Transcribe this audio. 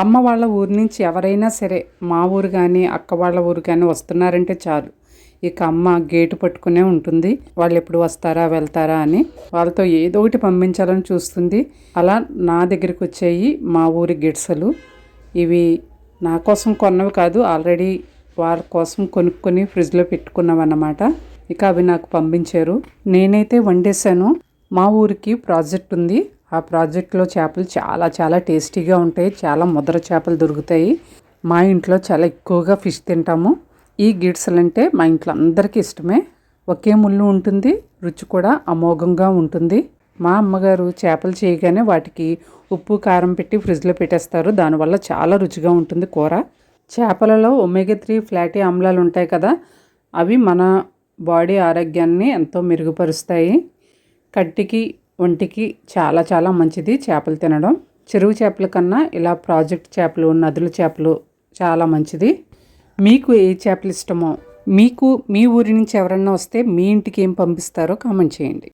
అమ్మ వాళ్ళ ఊరి నుంచి ఎవరైనా సరే మా ఊరు కానీ అక్క వాళ్ళ ఊరు కానీ వస్తున్నారంటే చాలు. ఇక అమ్మ గేటు పట్టుకునే ఉంటుంది. వాళ్ళు ఎప్పుడు వస్తారా వెళ్తారా అని వాళ్ళతో ఏదో ఒకటి పంపించాలని చూస్తుంది. అలా నా దగ్గరికి వచ్చేయి మా ఊరి గిడ్సలు. ఇవి నా కోసం కొన్నవి కాదు ఆల్రెడీ వాళ్ళ కోసం కొనుక్కొని ఫ్రిడ్జ్లో పెట్టుకున్నాం అన్నమాట. ఇక అవి నాకు పంపించారు. నేనైతే వండేసాను మా ఊరికి ప్రాజెక్ట్ ఉంది. ఆ ప్రాజెక్ట్లో చేపలు చాలా చాలా టేస్టీగా ఉంటాయి. చాలా ముద్ర చేపలు దొరుకుతాయి. మా ఇంట్లో చాలా ఎక్కువగా ఫిష్ తింటాము. ఈ గిడ్సలు అంటే మా ఇంట్లో అందరికీ ఇష్టమే. ఒకే ముళ్ళు ఉంటుంది రుచి కూడా అమోఘంగా ఉంటుంది. మా అమ్మగారు చేపలు చేయగానే వాటికి ఉప్పు కారం పెట్టి ఫ్రిడ్జ్లో పెట్టేస్తారు. దానివల్ల చాలా రుచిగా ఉంటుంది కూర. చేపలలో ఒమేగా త్రీ ఫ్లాటీ ఆమ్లాలు ఉంటాయి కదా అవి మన బాడీ ఆరోగ్యాన్ని ఎంతో మెరుగుపరుస్తాయి. కంటికి ఒంటికి చాలా చాలా మంచిది చేపలు తినడం. చెరువు చేపల కన్నా ఇలా ప్రాజెక్ట్ చేపలు నదుల చేపలు చాలా మంచిది. మీకు ఏ చేపలు ఇష్టమో మీకు మీ ఊరి నుంచి ఎవరన్నా వస్తే మీ ఇంటికి ఏం పంపిస్తారో కామెంట్ చేయండి.